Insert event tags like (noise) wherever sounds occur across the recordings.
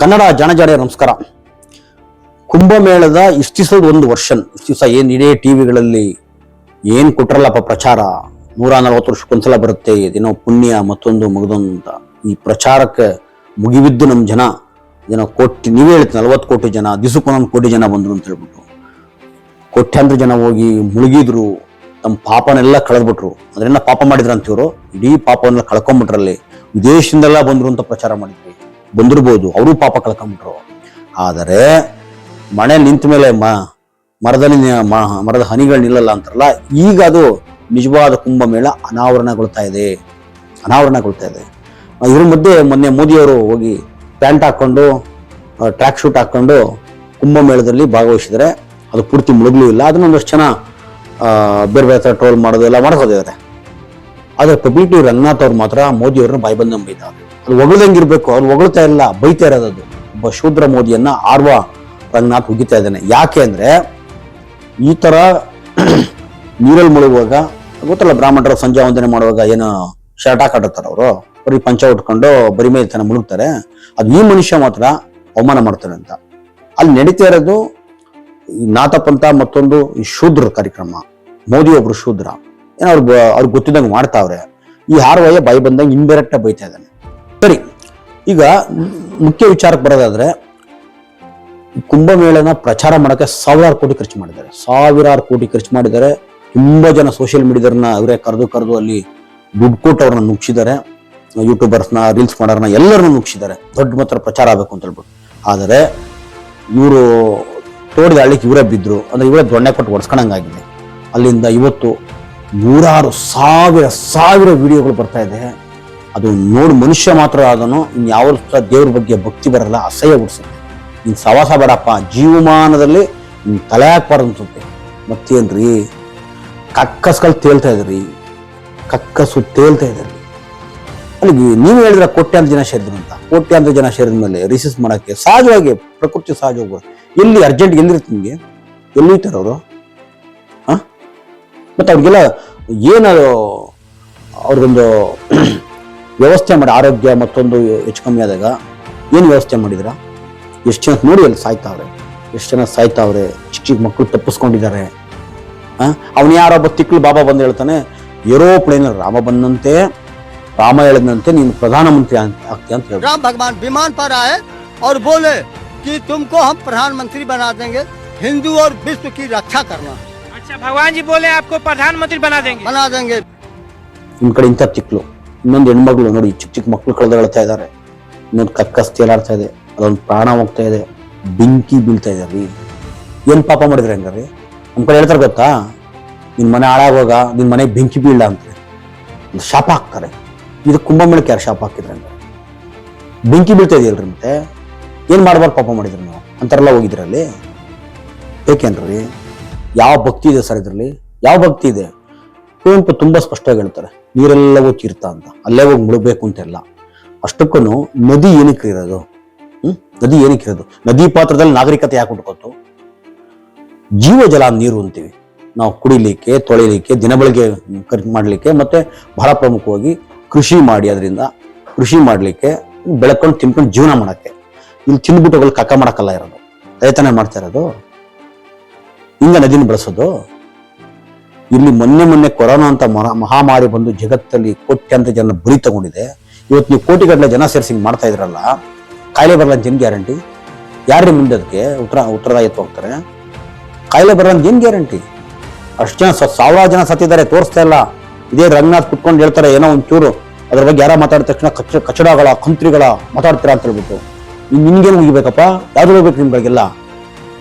ಕನ್ನಡ ಜನಜಾಡೆ ನಮಸ್ಕಾರ. ಕುಂಭಮೇಳದ ಇಷ್ಟು ದಿವಸದ ಒಂದು ವರ್ಷನ್. ಇಷ್ಟು ದಿವಸ ಏನು ಟಿ ವಿಗಳಲ್ಲಿ ಏನು ಕೊಟ್ರಲ್ಲಪ್ಪ ಪ್ರಚಾರ? ನೂರ ನಲವತ್ತು ವರ್ಷಕ್ಕೊಂದ್ಸಲ ಬರುತ್ತೆ ಏನೋ ಪುಣ್ಯ ಮತ್ತೊಂದು ಮಗದೊಂದು ಅಂತ ಈ ಪ್ರಚಾರಕ್ಕೆ ಮುಗಿಬಿದ್ದು ನಮ್ಮ ಜನ. ಏನೋ ಕೋಟಿ, ನೀವೇ ಹೇಳ್ತೀನಿ ನಲವತ್ತು ಕೋಟಿ ಜನ ದಿವಸಕ್ಕೊಂದೊಂದು ಕೋಟಿ ಜನ ಬಂದರು ಅಂತ ಹೇಳ್ಬಿಟ್ಟು. ಕೋಟ್ಯಾಂತರ ಜನ ಹೋಗಿ ಮುಳುಗಿದ್ರು. ತಮ್ಮ ಪಾಪನೆಲ್ಲ ಕಳೆದ್ಬಿಟ್ರು. ಅದರಿಂದ ಪಾಪ ಮಾಡಿದ್ರು ಅಂತಿವ್ರು ಇಡೀ ಪಾಪವನ್ನೆಲ್ಲ ಕಳ್ಕೊಂಬಿಟ್ರಲ್ಲಿ ವಿದೇಶದಿಂದೆಲ್ಲ ಬಂದರು ಅಂತ ಪ್ರಚಾರ ಮಾಡಿದ್ವಿ. ಬಂದಿರ್ಬೋದು. ಅವರು ಪಾಪ ಕಳ್ಕೊಂಬಿಟ್ರು ಆದರೆ ಮನೆ ನಿಂತ ಮೇಲೆ ಮ, ಮರದಲ್ಲಿ ಮರದ ಹನಿಗಳು ನಿಲ್ಲಲ್ಲ ಅಂತಾರಲ್ಲ, ಈಗ ಅದು ನಿಜವಾದ ಕುಂಭಮೇಳ ಅನಾವರಣಗೊಳ್ತಾ ಇದೆ. ಅನಾವರಣಗೊಳ್ತಾ ಇದೆ. ಇದ್ರ ಮಧ್ಯೆ ಮೊನ್ನೆ ಮೋದಿಯವರು ಹೋಗಿ ಪ್ಯಾಂಟ್ ಹಾಕೊಂಡು ಟ್ರ್ಯಾಕ್ ಶೂಟ್ ಹಾಕೊಂಡು ಕುಂಭಮೇಳದಲ್ಲಿ ಭಾಗವಹಿಸಿದರೆ ಅದು ಪೂರ್ತಿ ಮುಳುಗಲೂ ಇಲ್ಲ. ಅದನ್ನ ಒಂದಷ್ಟು ಜನ ಬೇರೆ ಬೇರೆ ಥರ ಟ್ರೋಲ್ ಮಾಡೋದು ಎಲ್ಲ ಮಾಡ್ಕೋದಿದ್ದಾರೆ ಆದರೆ ಪಬ್ಲಿಕ್ ರಂಗನಾಥ್ ಅವ್ರು ಮಾತ್ರ ಮೋದಿಯವ್ರನ್ನ ಬಾಯಿ ಬಂದಂಗೆ ಬೈತಾರೆ ಅದು ಹೊಗಳದಂಗಿರ್ಬೇಕು ಅವ್ರು ಹೊಗಳ್ತಾ ಇಲ್ಲ ಬೈತಾ ಇರೋದದು ಒಬ್ಬ ಶೂದ್ರ ಮೋದಿಯನ್ನ ಆರ್ವ ರಂಗನಾಥ್ ಹುಗಿತಾ ಇದ್ದಾನೆ. ಯಾಕೆ ಅಂದ್ರೆ ಈ ತರ (clears throat) ನೀರಲ್ಲಿ ಮುಳುಗುವಾಗ, ಗೊತ್ತಲ್ಲ, ಬ್ರಾಹ್ಮಣರು ಸಂಜೆ ವಂದನೆ ಮಾಡುವಾಗ ಏನು ಶರ್ಟ್ ಹಾಕಾಡುತ್ತಾರೆ ಅವರು. ಬರೀ ಪಂಚ ಉಟ್ಕೊಂಡು ಬರಿ ಮೇಲೆ ತನ ಮುಳುಗ್ತಾರೆ. ಅದು ಈ ಮನುಷ್ಯ ಮಾತ್ರ ಅವಮಾನ ಮಾಡ್ತಾರೆ ಅಂತ. ಅಲ್ಲಿ ನಡೀತಾ ಇರೋದು ಈ ಮತ್ತೊಂದು ಈ ಶೂದ್ರ ಕಾರ್ಯಕ್ರಮ. ಮೋದಿ ಒಬ್ರು ಶೂದ್ರ. ಏನೋ ಅವ್ರು ಅವ್ರಿಗೆ ಗೊತ್ತಿದ್ದಂಗೆ ಮಾಡ್ತಾವ್ರೆ. ಈ ಹಾರ್ವಯ್ಯ ಬಾಯಿ ಬಂದಂಗೆ ಇಂಬೆರೆಕ್ಟ ಬೈತಾ ಇದ್ದಾನೆ. ಸರಿ, ಈಗ ಮುಖ್ಯ ವಿಚಾರಕ್ಕೆ ಬರೋದಾದ್ರೆ, ಕುಂಭಮೇಳನ ಪ್ರಚಾರ ಮಾಡೋಕ್ಕೆ ಸಾವಿರಾರು ಕೋಟಿ ಖರ್ಚು ಮಾಡಿದ್ದಾರೆ. ಸಾವಿರಾರು ಕೋಟಿ ಖರ್ಚು ಮಾಡಿದ್ದಾರೆ. ತುಂಬ ಜನ ಸೋಷಿಯಲ್ ಮೀಡಿಯಾದ್ರನ್ನ ಅವರೇ ಕರೆದು ಕರೆದು ಅಲ್ಲಿ ದುಡ್ಡು ಕೊಟ್ಟು ಅವ್ರನ್ನ ನುಗ್ಸಿದ್ದಾರೆ. ಯೂಟ್ಯೂಬರ್ಸ್ನ ರೀಲ್ಸ್ ಮಾಡೋರ್ನ ಎಲ್ಲರನ್ನ ನುಗ್ಸಿದ್ದಾರೆ. ದೊಡ್ಡ ಮಾತ್ರ ಪ್ರಚಾರ ಆಗಬೇಕು ಅಂತ ಹೇಳ್ಬಿಟ್ಟು. ಆದರೆ, ಇವರು ತೋಡಿದ ಹಳ್ಳಿಗೆ ಇವರೇ ಬಿದ್ದರು ಅಂದರೆ ಇವರೇ ದೊಣ್ಣೆ ಕೊಟ್ಟು ಒಡ್ಸ್ಕೊಂಡಂಗಾಗಿದೆ. ಅಲ್ಲಿಂದ ಇವತ್ತು ನೂರಾರು ಸಾವಿರ ಸಾವಿರ ವಿಡಿಯೋಗಳು ಬರ್ತಾ ಇದೆ. ಅದು ನೋಡು ಮನುಷ್ಯ ಮಾತ್ರ ಅದನ್ನು ಇನ್ಯಾವ ದೇವ್ರ ಬಗ್ಗೆ ಭಕ್ತಿ ಬರಲ್ಲ, ಅಸಹ್ಯ ಬಿಡಿಸುತ್ತೆ ನಿನ್ ಸವಾಸ ಬೇಡಪ್ಪ, ಜೀವಮಾನದಲ್ಲಿ ನಿನ್ ತಲೆ ಹಾಕ್ಬಾರ್ದು ಅನ್ಸುತ್ತೆ. ಮತ್ತೇನ್ರಿ? ಕಕ್ಕಸ್ಗಳು ತೇಲ್ತಾ ಇದ್ರಿ. ಕಕ್ಕಸು ತೇಲ್ತಾ ಇದ್ರಿ. ಅಲ್ಲಿಗೆ ನೀವು ಹೇಳಿದ್ರೆ ಕೋಟ್ಯಾಂತರ ಜನ ಸೇರಿದ್ರು ಅಂತ. ಕೋಟ್ಯಾಂತರ ಜನ ಸೇರಿದ ಮೇಲೆ ರಿಸೀಸ್ ಮಾಡಕ್ಕೆ ಸಹಜವಾಗಿ ಪ್ರಕೃತಿ ಸಹಜವಾಗಿ ಎಲ್ಲಿ ಅರ್ಜೆಂಟ್ ಎಲ್ಲಿರುತ್ತೆ ನಿಮಗೆ? ಎಲ್ಲಿ ಅವರು? ಹಾ? ಮತ್ತೆ ಅವ್ರಿಗೆಲ್ಲ ಏನದು ಅವ್ರಿಗೊಂದು ವ್ಯವಸ್ಥೆ ಮಾಡಿ ಆರೋಗ್ಯ ಮತ್ತೊಂದು ಹೆಚ್ಚು ಕಮ್ಮಿ ಆದಾಗ ಏನು ವ್ಯವಸ್ಥೆ ಮಾಡಿದ್ರ ಎಷ್ಟು ಜನ ನೋಡಿ ಅಲ್ಲಿ ಸಾಯ್ತಾವ್ರೆ ಎಷ್ಟು ಜನ ಸಾಯ್ತಾವ್ರೆ ಚಿಕ್ಕ ಚಿಕ್ಕ ಮಕ್ಕಳು ತಪ್ಪಿಸ್ಕೊಂಡಿದ್ದಾರೆ ಅವನು ಯಾರೊಬ್ಬ ತಿಕ್ಳು ಬಾಬಾ ಬಂದು ಹೇಳ್ತಾನೆ ಏರೋಪ್ಲೇನ್ ರಾಮ ಬಂದಂತೆ ರಾಮ ಹೇಳಿದಂತೆ ನೀನು ಪ್ರಧಾನಮಂತ್ರಿ ಅಂತ- ಆಗ್ತೀಯ ಅಂತ ಹೇಳ್ತಾರೆ राम भगवान विमान पर आए और बोले कि तुमको हम प्रधानमंत्री बना देंगे हिंदू और विश्व की रक्षा करना अच्छा भगवान जी बोले आपको प्रधानमंत्री बना देंगे बना देंगे ನಿಮ್ ಕಡೆ ಇಂಥ ತಿಕ್ಲು ಇನ್ನೊಂದು ಹೆಣ್ಮಗಳು ನೋಡಿ ಚಿಕ್ಕ ಚಿಕ್ಕ ಮಕ್ಕಳು ಕಳೆದಾಳ್ತಾ ಇದ್ದಾರೆ ಇನ್ನೊಂದು ಕಕ್ಕಸ್ ತೇಲಾಡ್ತಾ ಇದೆ. ಅದೊಂದು ಪ್ರಾಣ ಹೋಗ್ತಾ ಇದೆ. ಬೆಂಕಿ ಬೀಳ್ತಾ ಇದೆ ರೀ ಏನು ಪಾಪ ಮಾಡಿದ್ರೆ ಹಂಗಾರೆ ನಮ್ಮ ಕಡೆ ಹೇಳ್ತಾರೆ ಗೊತ್ತಾ? ನಿನ್ನ ಮನೆ ಹಾಳಾಗುವಾಗ ನಿನ್ನ ಮನೆ ಬೆಂಕಿ ಬೀಳ ಅಂತ ಶಾಪ ಹಾಕ್ತಾರೆ. ಇದು ಕುಂಭಮೇಳಕ್ಕೆ ಯಾರು ಶಾಪ ಹಾಕಿದ್ರೆ ಅಂದ್ರೆ ಬೆಂಕಿ ಬೀಳ್ತಾ ಇದೆಯಲ್ರಿ ಮತ್ತೆ? ಏನು ಮಾಡಬಾರ್ದು ಪಾಪ ಮಾಡಿದ್ರಿ ನೀವು? ಅಂತಾರೆಲ್ಲ ಹೋಗಿದ್ರಲ್ಲಿ ಏಕೇನ್ರಿ ಯಾವ ಭಕ್ತಿ ಇದೆ ಸರ್ ಇದರಲ್ಲಿ? ಯಾವ ಭಕ್ತಿ ಇದೆ? ಕುವೆಂಪು ತುಂಬಾ ಸ್ಪಷ್ಟವಾಗಿ ಹೇಳ್ತಾರೆ, ನೀರೆಲ್ಲವೂ ತೀರ್ಥ ಅಂತ, ಅಲ್ಲೇ ಹೋಗಿ ಮುಳುಗಬೇಕು ಅಂತೆಲ್ಲ. ಅಷ್ಟಕ್ಕೂ ನದಿ ಏನಕ್ಕೆ ಇರೋದು? ಹ್ಮ್? ನದಿ ಏನಕ್ಕೆ ಇರೋದು? ನದಿ ಪಾತ್ರದಲ್ಲಿ ನಾಗರಿಕತೆ ಯಾಕೆ ಹುಟ್ಕೋತು? ಜೀವ, ಜಲ, ನೀರು ಅಂತೀವಿ. ನಾವು ಕುಡಿಲಿಕ್ಕೆ, ತೊಳಿಲಿಕ್ಕೆ ದಿನಬಳಗೆ ಖರ್ಚು ಮಾಡಲಿಕ್ಕೆ ಮತ್ತೆ ಬಹಳ ಪ್ರಮುಖವಾಗಿ ಕೃಷಿ ಮಾಡಿ ಅದರಿಂದ ಕೃಷಿ ಮಾಡಲಿಕ್ಕೆ ಬೆಳಕೊಂಡು ತಿನ್ಕೊಂಡು ಜೀವನ ಮಾಡಕ್ಕೆ. ಇಲ್ಲಿ ತಿಂದ್ಬಿಟ್ಟು ಹೋಗಲು ಕಕ್ಕ ಮಾಡೋಕ್ಕಲ್ಲ ಇರೋದು. ರೈತನೇ ಮಾಡ್ತಾ ಇರೋದು. ಹಿಂಗ ನದಿನ ಬಳಸೋದು. ಇಲ್ಲಿ ಮೊನ್ನೆ ಮೊನ್ನೆ ಕೊರೋನಾ ಅಂತ ಮಹಾ- ಮಹಾಮಾರಿ ಬಂದು ಜಗತ್ತಲ್ಲಿ ಕೋಟ್ಯಾಂತರ ಜನ ಬುರಿ ತಗೊಂಡಿದೆ. ಇವತ್ತು ನೀವು ಕೋಟಿಗಟ್ಟಲೆ ಜನ ಸೇರಿಸಿ ಮಾಡ್ತಾ ಇದ್ರಲ್ಲ, ಕಾಯಿಲೆ ಬರಲ್ಲ ಜನ್ ಗ್ಯಾರಂಟಿ? ಯಾರ್ರಿ ಮುಂದೆ ಅದಕ್ಕೆ? ಉತ್ತರ ಉತ್ತರದಾಯಿತ್ವ ಹೋಗ್ತಾರೆ. ಕಾಯಿಲೆ ಬರಲ್ಲ ಜನ್ ಗ್ಯಾರಂಟಿ? ಅಷ್ಟು ಜನ ಸಾವಿರಾರು ಜನ ಸತ್ತಿದ್ದಾರೆ, ತೋರಿಸ್ತಾ ಇಲ್ಲ. ಇದೇ ರಂಗನಾಥ್ ಕುಟ್ಕೊಂಡು ಹೇಳ್ತಾರೆ, ಏನೋ ಒಂಚೂರು ಅದ್ರ ಬಗ್ಗೆ ಯಾರ ಮಾತಾಡಿದ ತಕ್ಷಣ ಕಚ ಕಚಡಗಳ ಕಂತ್ರಿಗಳ ಮಾತಾಡ್ತೀರಾ ಅಂತ ಹೇಳ್ಬಿಟ್ಟು. ಇನ್ ನಿನ್ಗೇನು ಮುಗಿಬೇಕಪ್ಪ? ಯಾವ್ದು ಹೋಗ್ಬೇಕು ನಿಮ್ಗಳಿಗೆಲ್ಲ?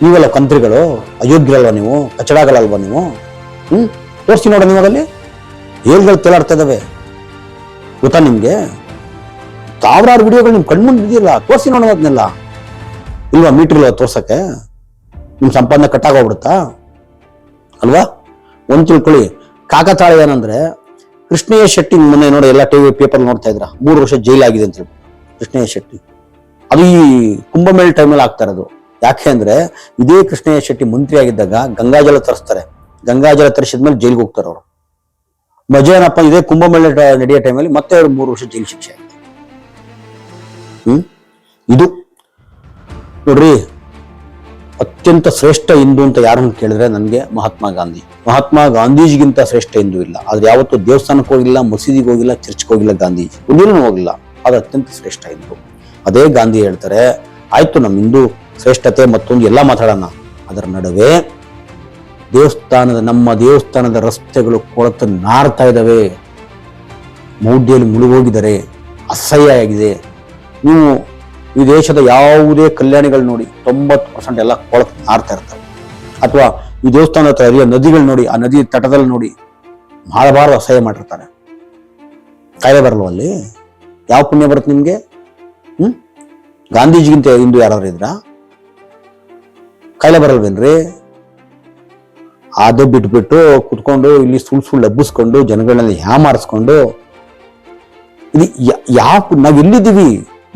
ನೀವಲ್ಲ ಕಂತ್ರಿಗಳು ಅಯೋಗ್ಯರಲ್ವಾ ನೀವು? ಕಚಡಗಳಲ್ವಾ ನೀವು? ಹ್ಮ್? ತೋರಿಸ್ತೀನಿ ನೋಡ ನಿಮಗಲ್ಲಿ ಏಲ್ಗಳು ತೇಲಾಡ್ತಾ ಇದಾವೆ ಗೊತ್ತಾ ನಿಮ್ಗೆ? ಸಾವಿರಾರು ವಿಡಿಯೋಗಳು ನಿಮ್ ಕಣ್ಮುಂದೆ ಇದೆಯಲ್ಲ ತೋರಿಸಿ ನೋಡೋಣ ಅದನ್ನೆಲ್ಲ. ಇಲ್ವಾ ಮೀಟರ್ ತೋರ್ಸಕ್ಕೆ? ನಿಮ್ ಸಂಪಾದನೆ ಕಟ್ಟಾಗೋಗ್ಬಿಡುತ್ತಾ? ಅಲ್ವಾ? ಒಂದ್ ತಿಳ್ಕೊಳ್ಳಿ. ಕಾಕತಾಳ ಏನಂದ್ರೆ, ಕೃಷ್ಣಯ್ಯ ಶೆಟ್ಟಿ ಮೊನ್ನೆ ನೋಡಿ ಎಲ್ಲ ಟಿವಿ ಪೇಪರ್ ನೋಡ್ತಾ ಇದ್ರ. ಮೂರು ವರ್ಷ ಜೈಲಾಗಿದೆ ಅಂತ ಹೇಳಿ ಕೃಷ್ಣಯ್ಯ ಶೆಟ್ಟಿ. ಅದು ಈ ಕುಂಭಮೇಳ ಟೈಮಲ್ಲಿ ಆಗ್ತಾ ಇರೋದು. ಯಾಕೆ ಅಂದ್ರೆ, ಇದೇ ಕೃಷ್ಣಯ್ಯ ಶೆಟ್ಟಿ ಮಂತ್ರಿ ಆಗಿದ್ದಾಗ ಗಂಗಾಜಲ ತರಿಸ್ತಾರೆ. ಗಂಗಾಜಲ ತರಿಸಿದ್ಮೇಲೆ ಜೈಲಿಗೆ ಹೋಗ್ತಾರೆ ಅವರು. ಮಜೇನಪ್ಪ ಇದೇ ಕುಂಭಮೇಳ ನಡೆಯೋ ಟೈಮಲ್ಲಿ ಮತ್ತೆ ಅವ್ರು ಮೂರು ವರ್ಷ ಜೈಲು ಶಿಕ್ಷೆ ಆಗಿದೆ ಹ್ಮ್? ಇದು ನೋಡ್ರಿ, ಅತ್ಯಂತ ಶ್ರೇಷ್ಠ ಹಿಂದೂ ಅಂತ ಯಾರನ್ನು ಕೇಳಿದ್ರೆ ನನಗೆ ಮಹಾತ್ಮ ಗಾಂಧಿ. ಮಹಾತ್ಮ ಗಾಂಧೀಜಿಗಿಂತ ಶ್ರೇಷ್ಠ ಹಿಂದೂ ಇಲ್ಲ. ಆದ್ರೆ ಯಾವತ್ತೂ ದೇವಸ್ಥಾನಕ್ಕೆ ಹೋಗಿಲ್ಲ, ಮಸೀದಿಗೆ ಹೋಗಿಲ್ಲ, ಚರ್ಚ್ಗೆ ಹೋಗಿಲ್ಲ ಗಾಂಧೀಜಿ. ಒಂದಿನೂ ಹೋಗಿಲ್ಲ. ಅದು ಅತ್ಯಂತ ಶ್ರೇಷ್ಠ ಹಿಂದೂ. ಅದೇ ಗಾಂಧಿ ಹೇಳ್ತಾರೆ, ಆಯ್ತು ನಮ್ಮ ಹಿಂದೂ ಶ್ರೇಷ್ಠತೆ ಮತ್ತೊಂದು ಎಲ್ಲ ಮಾತಾಡೋಣ. ಅದರ ನಡುವೆ ದೇವಸ್ಥಾನದ, ನಮ್ಮ ದೇವಸ್ಥಾನದ ರಸ್ತೆಗಳು ಕೊಳತು ನಾರ್ತಾ ಇದ್ದಾವೆ. ಮೌಢ್ಯಲ್ಲಿ ಮುಳುಗೋಗಿದ್ದಾರೆ. ಅಸಹ್ಯ ಆಗಿದೆ ನೀವು ಈ ದೇಶದ ಯಾವುದೇ ಕಲ್ಯಾಣಿಗಳು ನೋಡಿ, ತೊಂಬತ್ತು ಪರ್ಸೆಂಟ್ ಎಲ್ಲ ಕೊಳತು ನಾರ್ತಾ ಇರ್ತವೆ ಅಥವಾ ಈ ದೇವಸ್ಥಾನದ ಹತ್ರ ಹರಿಯೋ ನದಿಗಳು ನೋಡಿ, ಆ ನದಿ ತಟದಲ್ಲಿ ನೋಡಿ, ಮಾಡಬಾರದು ಅಸಹ್ಯ ಮಾಡಿರ್ತಾರೆ. ಕಾಯಿಲೆ ಬರಲ್ವ ಅಲ್ಲಿ? ಯಾವ ಪುಣ್ಯ ಬರುತ್ತೆ ನಿಮಗೆ? ಹ್ಞೂ ಗಾಂಧೀಜಿಗಿಂತ ಹಿಂದೂ ಯಾರಾದ್ರೂ ಇದ್ರಾ? ಕಾಯಿಲೆ ಬರಲ್ವೇನ್ರಿ? ಅದು ಬಿಟ್ಬಿಟ್ಟು ಕುತ್ಕೊಂಡು ಇಲ್ಲಿ ಸುಳ್ಳು ಸುಳ್ಳು ಹಬ್ಬಿಸ್ಕೊಂಡು ಜನಗಳನ್ನ ಯಾಮಾರಿಸ್ಕೊಂಡು ಇದು ಯಾವ ನಾವ್ ಎಲ್ಲಿದ್ದೀವಿ?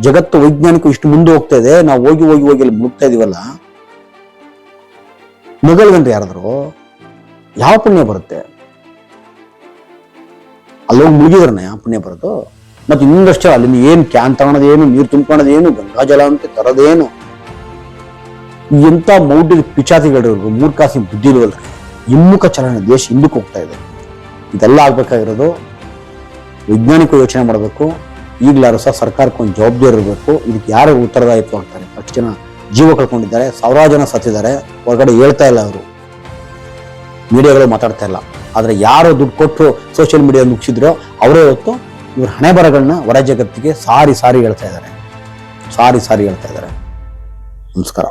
ಜಗತ್ತು ವೈಜ್ಞಾನಿಕ ಇಷ್ಟು ಮುಂದೆ ಹೋಗ್ತಾ ಇದೆ, ನಾವು ಹೋಗಿ ಹೋಗಿ ಹೋಗಿ ಅಲ್ಲಿ ಮುಗ್ತಾ ಇದೀವಲ್ಲ? ಗಂಟೆ ಯಾರಾದ್ರು? ಯಾವ ಪುಣ್ಯ ಬರುತ್ತೆ? ಅಲ್ಲೋಗಿ ಮುಗಿದ್ರನೆ ಯಾವ ಪುಣ್ಯ ಬರೋದು? ಮತ್ತೆ ಇನ್ನೊಂದಷ್ಟೇ ಅಲ್ಲಿ ಏನು ಕ್ಯಾನ್ ತಗೊಳೋದೇನು, ನೀರು ತುಂಬ್ಕೊಳೋದೇನು ಗಂಗಾಜಲ ಅಂತ ತರೋದೇನು? ಎಂಥ ಮೌಢ್ಯದ ಪಿಚಾತಿಗಳಿರೋರು ಮೂರ್ಖಾಸಿ ಬುದ್ಧಿ ಇಲ್ವಲ್ರಿ ಹಿಮ್ಮುಖ ಚಲನೆ ದೇಶ ಹಿಂದಕ್ಕೆ ಹೋಗ್ತಾ ಇದೆ. ಇದೆಲ್ಲ ಆಗ್ಬೇಕಾಗಿರೋದು ವೈಜ್ಞಾನಿಕ ಯೋಚನೆ ಮಾಡಬೇಕು. ಈಗಲಾರು ಸಹ ಸರ್ಕಾರಕ್ಕೊಂದು ಜವಾಬ್ದಾರಿ ಇರಬೇಕು. ಇದಕ್ಕೆ ಯಾರು ಉತ್ತರದಾಯಿತ್ವ ಆಗ್ತಾರೆ? ಅಷ್ಟು ಜನ ಜೀವ ಕಳ್ಕೊಂಡಿದ್ದಾರೆ. ಸಾವಿರಾರು ಜನ ಸತ್ತಿದ್ದಾರೆ. ಹೊರಗಡೆ ಹೇಳ್ತಾ ಇಲ್ಲ ಅವರು. ಮೀಡಿಯಾಗಳು ಮಾತಾಡ್ತಾ ಇಲ್ಲ. ಆದರೆ ಯಾರು ದುಡ್ಡು ಕೊಟ್ಟು ಸೋಷಿಯಲ್ ಮೀಡಿಯಾ ಮುಗಿಸಿದ್ರೋ ಅವರೇ ಹೊತ್ತು ಇವ್ರ ಹಣೆ ಬರಗಳನ್ನ ಹೊರ ಜಗತ್ತಿಗೆ ಸಾರಿ ಸಾರಿ ಹೇಳ್ತಾ ಇದ್ದಾರೆ. ಸಾರಿ ಸಾರಿ ಹೇಳ್ತಾ ಇದ್ದಾರೆ. ನಮಸ್ಕಾರ.